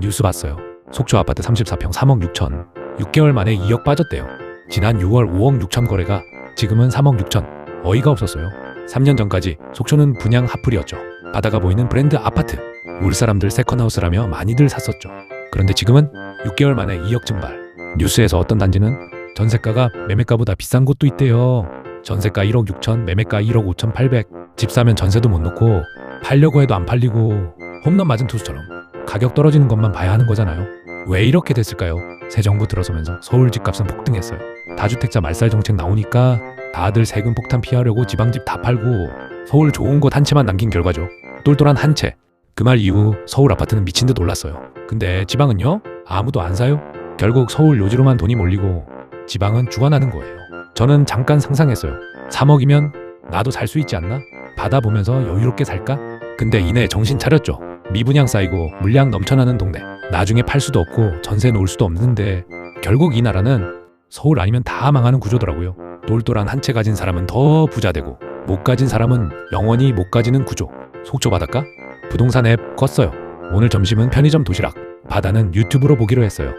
뉴스 봤어요. 속초 아파트 34평 3억 6천. 6개월 만에 2억 빠졌대요. 지난 6월 5억 6천 거래가 지금은 3억 6천. 어이가 없었어요. 3년 전까지 속초는 분양 핫플이었죠. 바다가 보이는 브랜드 아파트. 울 사람들 세컨하우스라며 많이들 샀었죠. 그런데 지금은 6개월 만에 2억 증발. 뉴스에서 어떤 단지는 전세가가 매매가보다 비싼 곳도 있대요. 전세가 1억 6천, 매매가 1억 5천 8백. 집 사면 전세도 못 놓고 팔려고 해도 안 팔리고 홈런 맞은 투수처럼 가격 떨어지는 것만 봐야 하는 거잖아요. 왜 이렇게 됐을까요? 새 정부 들어서면서 서울 집값은 폭등했어요. 다주택자 말살 정책 나오니까 다들 세금 폭탄 피하려고 지방집 다 팔고 서울 좋은 곳 한 채만 남긴 결과죠. 똘똘한 한 채. 그 말 이후 서울 아파트는 미친 듯 올랐어요. 근데 지방은요? 아무도 안 사요? 결국 서울 요지로만 돈이 몰리고 지방은 죽어나는 거예요. 저는 잠깐 상상했어요. 3억이면 나도 살 수 있지 않나? 바다 보면서 여유롭게 살까? 근데 이내 정신 차렸죠. 미분양 쌓이고 물량 넘쳐나는 동네. 나중에 팔 수도 없고 전세 놓을 수도 없는데 결국 이 나라는 서울 아니면 다 망하는 구조더라고요. 똘똘한 한 채 가진 사람은 더 부자 되고 못 가진 사람은 영원히 못 가지는 구조. 속초 바닷가? 부동산 앱 껐어요. 오늘 점심은 편의점 도시락. 바다는 유튜브로 보기로 했어요.